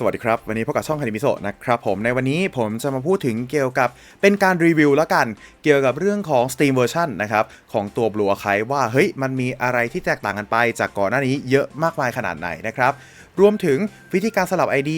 สวัสดีครับ วันนี้พบกับช่องคานิมิโซะนะครับผมในวันนี้ผมจะมาพูดถึงเกี่ยวกับเป็นการรีวิวแล้วกัน เกี่ยวกับเรื่องของ Steam Version นะครับ ของตัว Blue Archive ว่า เฮ้ย มันมีอะไรที่แตกต่างกันไปจากก่อนหน้านี้เยอะมากมายขนาดไหนนะครับ รวมถึงวิธีการสลับ ID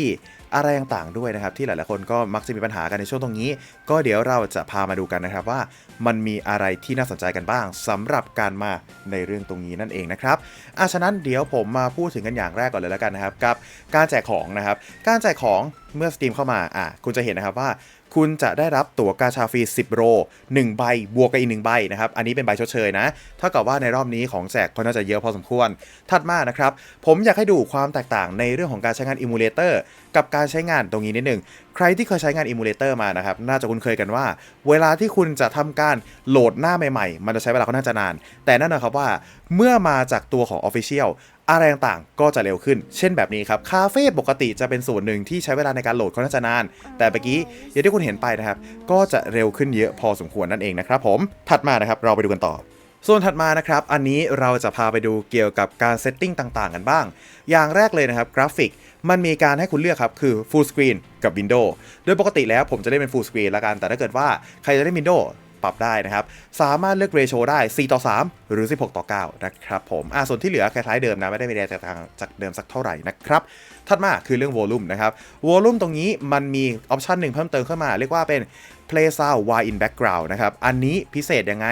อะไรต่างๆด้วยนะครับที่หลายๆคนก็มักจะมีปัญหากันในช่วงตรงนี้ ก็เดี๋ยวเราจะพามาดูกันนะครับว่า มันมีอะไรที่น่าสนใจกันบ้างสำหรับการมาในเรื่องตรงนี้นั่นเองนะครับอาฉะนั้นเดี๋ยวผมมาพูดถึงกันอย่างแรกก่อนเลยแล้วกันนะครับกับ การแจกของนะครับการแจกของเมื่อสตรีมเข้ามาอะคุณจะเห็นนะครับว่า คุณจะได้รับตั๋วกาชาฟรี 10 โร 1 ใบบวกกับอีก 1 ใบนะครับ อันนี้เป็นใบชดเชยนะ เท่ากับว่าในรอบนี้ของแจกก็น่าจะเยอะพอสมควร ถัดมานะครับ ผมอยากให้ดูความแตกต่างในเรื่องของการใช้งานอิมูเลเตอร์กับการใช้งานตรงนี้นิดหนึ่ง ใครที่เคยใช้งานอิมูเลเตอร์มานะครับ น่าจะคุ้นเคยกันว่า เวลาที่คุณจะทำการโหลดหน้าใหม่ๆ มันจะใช้เวลาค่อนข้างจะนาน แต่นั่นนะครับว่า เมื่อมาจากตัวของ Official อะไรต่างๆ ก็จะเร็วขึ้น เช่นแบบนี้ครับ คาเฟ่ปกติจะเป็นส่วนหนึ่งที่ใช้เวลาในการโหลดค่อนข้างจะนาน แต่เมื่อกี้อย่างที่คุณเห็นไปนะครับ ก็จะเร็วขึ้นเยอะพอสมควรนั่นเองนะครับผม ถัดมานะครับ เราไปดูกันต่อส่วนถัดมานะครับ อันนี้เราจะพาไปดูเกี่ยวกับการเซตติ้งต่างๆ กันบ้าง อย่างแรกเลยนะครับ กราฟิก มันมีการให้คุณเลือกครับ คือ Full Screen กับ Windows โดยปกติแล้วผมจะได้เป็น Full Screen ละกัน แต่ถ้าเกิดว่าใครจะได้ Windows ปรับได้นะครับ สามารถเลือกเรโชได้ 4 ต่อ 3 หรือ 16 ต่อ 9 นะครับผมอ่าส่วนที่เหลือคล้ายๆเดิมนะ ไม่ได้มีอะไรแตกต่างจากเดิมสักเท่าไหร่นะครับ ถัดมาคือเรื่อง Volume นะครับ Volume ตรงนี้มันมีออปชันหนึ่งเพิ่มเติมเข้ามา เรียกว่าเป็น Play Sound while in background นะครับอันนี้พิเศษยังไง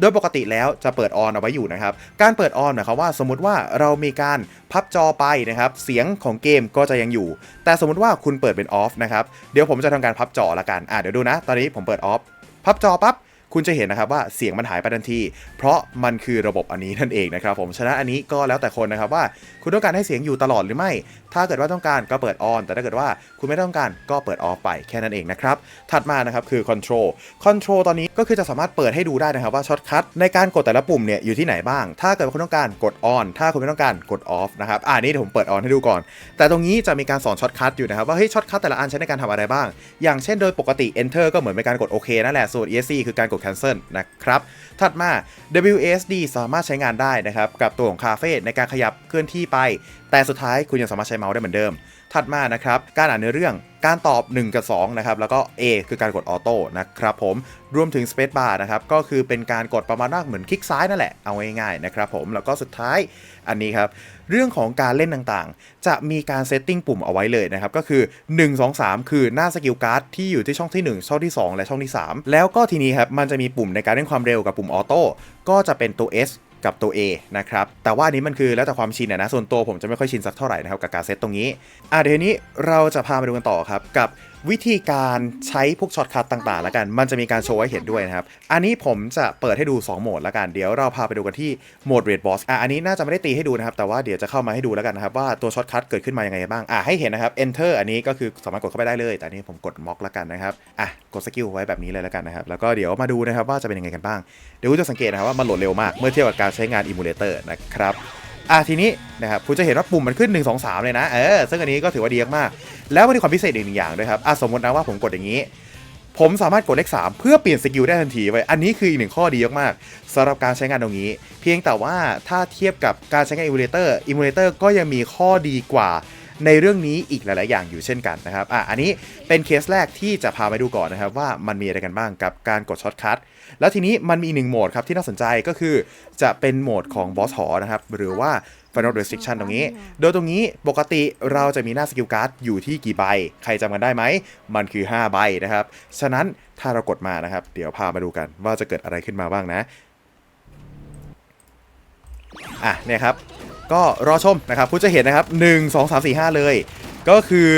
โดยปกติแล้วจะเปิดออนเอาไว้อยู่นะครับ การเปิดออนหมายความว่าสมมติว่าเรามีการพับจอไปนะครับ เสียงของเกมก็จะยังอยู่ แต่สมมติว่าคุณเปิดเป็นออฟนะครับ เดี๋ยวผมจะทำการพับจอละกัน อะเดี๋ยวดูนะ ตอนนี้ผมเปิดออฟ พับจอปั๊บ คุณจะเห็นนะครับว่าเสียงมันหายไปทันที เพราะมันคือระบบอันนี้นั่นเองนะครับผม ฉะนั้นอันนี้ก็แล้วแต่คนนะครับว่าคุณต้องการให้เสียงอยู่ตลอดหรือไม่ ถ้าเกิดว่าต้องการก็เปิดออน แต่ถ้าเกิดว่าคุณไม่ต้องการก็เปิดออฟไปแค่นั้นเองนะครับ ถัดมานะครับคือ Control Control ตอนนี้ก็คือจะสามารถเปิดให้ดูได้นะครับว่าช็อตคัทในการกดแต่ละปุ่มเนี่ยอยู่ที่ไหนบ้าง ถ้าเกิดว่าคุณต้องการกดออนถ้าคุณไม่ต้องการกดออฟนะครับอ่านี่เดี๋ยวผมเปิดออนให้ดูก่อน แต่ตรงนี้จะมีการสอนช็อตคัทอยู่นะครับว่าเฮ้ยช็อตคัทแต่ละอันใช้ในการทำอะไรบ้าง อย่างเช่นโดยปกติ Enter ก็เหมือนเป็นการกดโอเคนั่นแหละส่วน ESC คือการกดแคนเซิลนะครับ ถัดมา WASD สามารถใช้งานได้นะครับ กับตัวของคาเฟ่ในการขยับเคลื่อนที่ไป แต่สุดท้ายคุณยังสามารถใช้เมาส์ได้เหมือนเดิม ถัดมานะครับ การอ่านเนื้อเรื่องการตอบ 1 กับ2นะครับแล้วก็ A คือการกดออโต้นะครับผมรวมถึง Space Bar นะครับก็คือเป็นการกดประมาณว่าเหมือนคลิกซ้ายนั่นแหละเอาง่ายๆนะครับผมแล้วก็สุดท้ายอันนี้ครับ เรื่องของการเล่นต่างๆ จะมีการเซตติ้งปุ่มเอาไว้เลยนะครับ ก็คือ 1 2 3 คือหน้าสกิลการ์ดที่อยู่ที่ช่องที่ 1 ช่องที่ 2 และช่องที่ 3 แล้วก็ทีนี้ครับมันจะมีปุ่มในการเล่นความเร็วกับปุ่มออโต้ก็จะเป็นตัว S กับตัว A นะครับ แต่ว่านี้มันคือแล้วแต่ความชินอะนะ ส่วนตัวผมจะไม่ค่อยชินสักเท่าไหร่นะครับกับการเซตตรงนี้ อะเดี๋ยวนี้เราจะพามาดูกันต่อครับกับ วิธีการใช้พวกช็อตคัทต่างๆแล้วกัน มันจะมีการโชว์ให้เห็นด้วยนะครับ อันนี้ผมจะเปิดให้ดู 2 โหมดแล้วกัน เดี๋ยวเราพาไปดูกันที่โหมด Red Boss อะอันนี้น่าจะไม่ได้ตีให้ดูนะครับ แต่ว่าเดี๋ยวจะเข้ามาให้ดูแล้วกันนะครับว่าตัวช็อตคัทเกิดขึ้นมายังไงบ้าง อะให้เห็นนะครับ Enter อันนี้ก็คือสามารถกดเข้าไปได้เลย แต่อันนี้ผมกดม็อกแล้วกันนะครับ อะกดสกิลไว้แบบนี้เลยแล้วกันนะครับ แล้วก็เดี๋ยวมาดูนะครับว่าจะเป็นยังไงกันบ้าง เดี๋ยวคุณจะสังเกตนะครับว่ามันโหลดเร็วมากเมื่อเทียบกับการใช้งาน Emulator นะครับ อะทีนี้นะครับคุณจะเห็นว่าปุ่มมันขึ้น 1 2 3 เลยนะเออซึ่งอันนี้ก็ถือว่าดีมาก แล้วมันมีความพิเศษอีกหนึ่งอย่างด้วยครับอะสมมตินะว่าผมกดอย่างนี้ ผมสามารถกดเลข 3 เพื่อเปลี่ยนสกิลได้ทันทีไว้ยอันนี้คืออีกหนึ่งข้อดีมากๆสำหรับการใช้งานตรงนี้ เพียงแต่ว่าถ้าเทียบกับการใช้งานอิมูเลเตอร์อิมูเลเตอร์ก็ยังมีข้อดีกว่า ในเรื่องนี้อีกหลาย ๆ อย่างอยู่เช่นกันนะครับอะอันนี้เป็นเคสแรกที่จะพาไปดูก่อนนะครับ ว่ามันมีอะไรกันบ้างกับการกดช็อตคัทแล้วทีนี้มันมีหนึ่งโหมดครับที่น่าสนใจก็คือจะเป็นโหมดของบอสหอนะครับหรือว่า Final Restriction ตรงนี้ โดยตรงนี้ปกติเราจะมีหน้าสกิลการ์ดอยู่ที่กี่ใบ ใครจำกันได้ไหม มันคือ 5 ใบนะครับ ฉะนั้นถ้าเรากดมานะครับ เดี๋ยวพามาดูกันว่าจะเกิดอะไรขึ้นมาบ้างนะ อะเนี่ยครับ ก็รอชมนะครับคุณจะเห็นนะครับ 1 2 3 4 5 เลย ก็คือ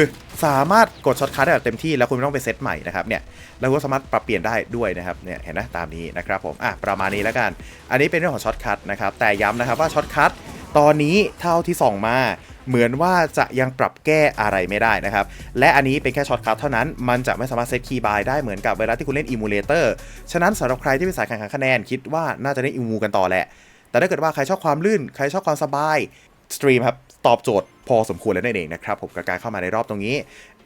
สามารถกดช็อตคัทได้แบบเต็มที่แล้วคุณไม่ต้องไปเซตใหม่นะครับเนี่ยเราก็สามารถปรับเปลี่ยนได้ด้วยนะครับเนี่ยเห็นนะตามนี้นะครับผมอะประมาณนี้แล้วกัน อันนี้เป็นเรื่องของช็อตคัทนะครับแต่ย้ำนะครับว่าช็อตคัทตอนนี้เท่าที่ส่องมาเหมือนว่าจะยังปรับแก้อะไรไม่ได้นะครับ และอันนี้เป็นแค่ช็อตคัทเท่านั้น มันจะไม่สามารถเซตคีย์บายได้เหมือนกับเวลาที่คุณเล่นอิมูเลเตอร์ ฉะนั้นสำหรับใครที่เป็นสายแข่งขันคะแนนคิดว่าน่าจะได้อิมูกันต่อแหละ แต่ถ้าเกิดว่าใครชอบความลื่น ใครชอบความสบายสตรีมครับตอบโจทย์พอสมควรแล้วนั่นเองนะครับผมกับการเข้ามาในรอบตรงนี้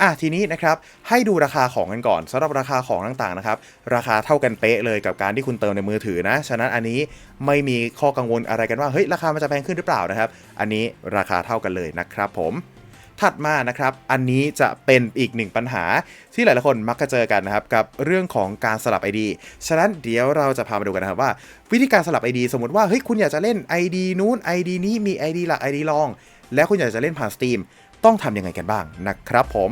อะทีนี้นะครับให้ดูราคาของกันก่อนสำหรับราคาของต่างๆนะครับราคาเท่ากันเป๊ะเลยกับการที่คุณเติมในมือถือนะ ฉะนั้นอันนี้ไม่มีข้อกังวลอะไรกันว่าเฮ้ยราคามันจะแพงขึ้นหรือเปล่านะครับ อันนี้ราคาเท่ากันเลยนะครับผม ถัดมานะครับ อันนี้จะเป็นอีกหนึ่งปัญหาที่หลายๆคนมักจะเจอกันนะครับ กับเรื่องของการสลับ ID ฉะนั้นเดี๋ยวเราจะพามาดูกันนะครับว่า วิธีการสลับ ID สมมติว่าเฮ้ยคุณอยากจะเล่น ID นู้น ID นี้มี ID หลัก ID รอง แล้วคุณอยากจะเล่นผ่าน Steam ต้องทำยังไงกันบ้างนะครับผม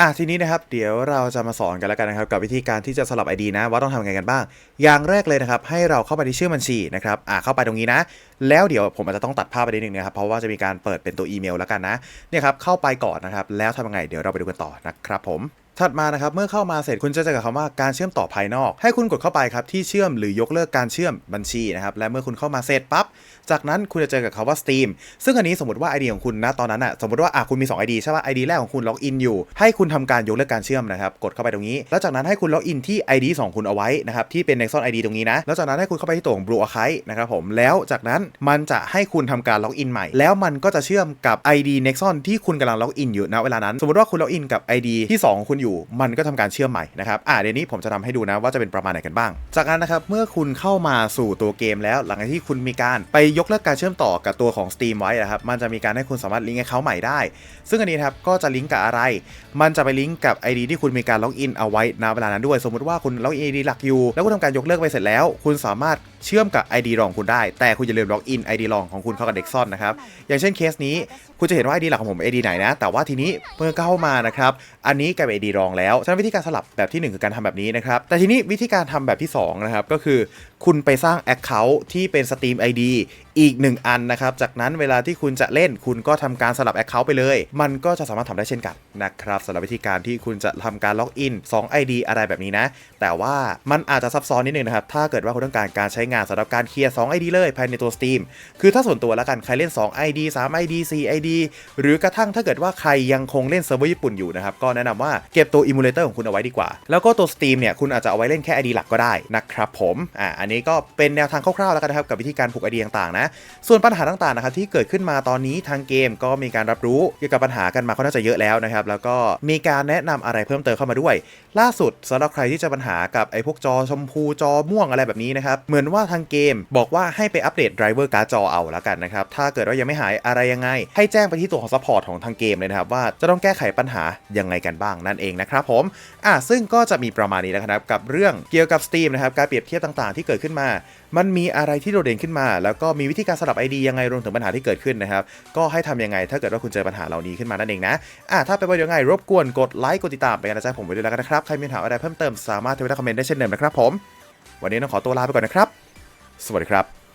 อะทีนี้นะครับเดี๋ยวเราจะมาสอนกันแล้วกันนะครับกับวิธีการที่จะสลับ ID นะ ว่าต้องทำยังไงกันบ้าง อย่างแรกเลยนะครับให้เราเข้าไปที่ชื่อบัญชีนะครับอะเข้าไปตรงนี้นะ แล้วเดี๋ยวผมอาจจะต้องตัดภาพไปนิดนึงนะครับเพราะว่าจะมีการเปิดเป็นตัวอีเมลแล้วกันนะเนี่ยครับเข้าไปก่อนนะครับแล้วทำยังไงเดี๋ยวเราไปดูกันต่อนะครับผม ถัดมานะครับเมื่อเข้ามาเสร็จคุณจะเจอกับคำว่าการเชื่อมต่อภายนอก ให้คุณกดเข้าไปครับที่เชื่อมหรือยกเลิกการเชื่อมบัญชีนะครับและเมื่อคุณเข้ามาเสร็จปั๊บจากนั้นคุณจะเจอกับคำว่า Steam ซึ่งอันนี้สมมติว่า ID ของคุณนะตอนนั้นอะสมมติว่าอะคุณมี 2 ID ใช่ป่ะ ID แรกของคุณล็อกอินอยู่ ให้คุณทำการยกเลิกการเชื่อมนะครับกดเข้าไปตรงนี้ แล้วจากนั้นให้คุณล็อกอินที่ ID 2 คุณเอาไว้นะครับที่เป็น Nexon ID ตรงนี้นะแล้วจากนั้นให้คุณเข้าไปที่ตัวของ Blue Archive นะครับผมแล้วจากนั้นมันจะให้คุณทำการล็อกอินใหม่ แล้วมันก็จะเชื่อมกับ ID Nexon ที่คุณกำลังล็อกอินอยู่ณเวลานั้น สมมติว่าคุณล็อกอินกับ ID ที่2คุณอยู่ มันก็ทำการเชื่อมใหม่นะครับอ่าเดี๋ยวนี้ผมจะทำให้ดูนะว่าจะเป็นประมาณไหนกันบ้าง จากนั้นนะครับเมื่อคุณเข้ามาสู่ตัวเกมแล้ว หลังจากที่คุณมีการไปยกเลิกการเชื่อมต่อกับตัวของ Steam ไว้นะครับมันจะมีการให้คุณสามารถลิงก์ให้เขาใหม่ได้ ซึ่งอันนี้นครับก็จะลิงก์กับอะไร มันจะไปลิงก์กับ ID ที่คุณมีการล็อกอินเอาไว้ณเวลานั้นด้วย สมมุติว่าคุณล็อกอิน ID หลักอยู่ แล้วคุณทำการยกเลิกไปเสร็จแล้ว คุณสามารถเชื่อมกับ ID รองคุณได้ แต่คุณอย่าลืมล็อกอิน ID รองของคุณเข้ากับ Dexon นะครับ อย่างเช่นเคสนี้ คุณจะเห็นว่า ID หลักของผม ID ไหนนะ แต่ว่าทีนี้เมื่อเข้ามานะครับ อันนี้กลายเป็น ID รองแล้วฉะนั้นวิธีการสลับแบบที่หนึ่งคือการทำแบบนี้นะครับแต่ทีนี้วิธีการทำแบบที่สองนะครับก็คือคุณไปสร้าง Account ที่เป็น Steam ID อีก 1 อันนะครับ จากนั้นเวลาที่คุณจะเล่นคุณก็ทำการสลับ Account ไปเลย มันก็จะสามารถทำได้เช่นกันนะครับสำหรับวิธีการที่คุณจะทำการล็อกอิน2 ID อะไรแบบนี้นะ แต่ว่ามันอาจจะซับซ้อนนิดนึงนะครับ ถ้าเกิดว่าคุณต้องการการใช้งานสำหรับการเคลียร์2 ID เลยภายในตัว Steam คือถ้าส่วนตัวแล้วกันใคร len 2 ID 3 ID 4 ID หรือกระทั่งถ้าเกิดว่าใครยังคงเล่นเซิร์ฟเวอร์ญี่ปุ่นอยู่นะครับก็แนะนำว่าเก็บตัว emulator ของคุณเอาไว้ดีกว่า แล้วก็ตัว Steam เนี่ยคุณอาจจะเอาไว้เล่นแค่ ID หลักก็ได้นะครับผมอ่าอันนี้ก็เป็นแนวทางคร่าวๆแล้วกันนะครับกับวิธีการผูก ID ต่างๆนะ ส่วนปัญหาต่างๆนะครับที่เกิดขึ้นมาตอนนี้ทางเกมก็มีการรับรู้เกี่ยวกับปัญหากันมาค่อนข้างจะเยอะแล้วนะครับ แล้วก็มีการแนะนำอะไรเพิ่มเติมเข้ามาด้วย ล่าสุดสำหรับใครที่จะปัญหากับไอ้พวกจอชมพูจอม่วงอะไรแบบนี้นะครับเหมือนว่าทางเกมบอกว่าให้ไปอัปเดตไดรเวอร์การ์ดจอเอาแล้วกันนะครับถ้าเกิดว่ายังไม่หายอะไรยังไง ให้แจ้งไปที่ตัวของซัพพอร์ตของทางเกมเลยนะครับว่าจะต้องแก้ไขปัญหายังไงกันบ้างนั่นเองนะครับผมอะซึ่งก็จะมีประมาณนี้นะครับกับเรื่องเกี่ยวกับ Steam นะครับการเปรียบเทียบต่างๆที่เกิดขึ้นมา มันมีอะไรที่โดดเด่นขึ้นมา แล้วก็มีวิธีการสลับ ID ยังไงรวมถึงปัญหาที่เกิดขึ้นนะครับ ก็ให้ทำยังไงถ้าเกิดว่าคุณเจอปัญหาเหล่านี้ขึ้นมานั่นเองนะอะถ้าเป็นไปยังไงรบกวนกดไลค์กดติดตามเป็นกำลังใจผมไว้ด้วยแล้วกันนะครับใครมีปัญหาอะไรเพิ่มเติมสามารถทวิตคอมเมนต์ได้เช่นเดิมนะครับผม วันนี้ต้องขอตัวลาไปก่อนนะครับ สวัสดีครับ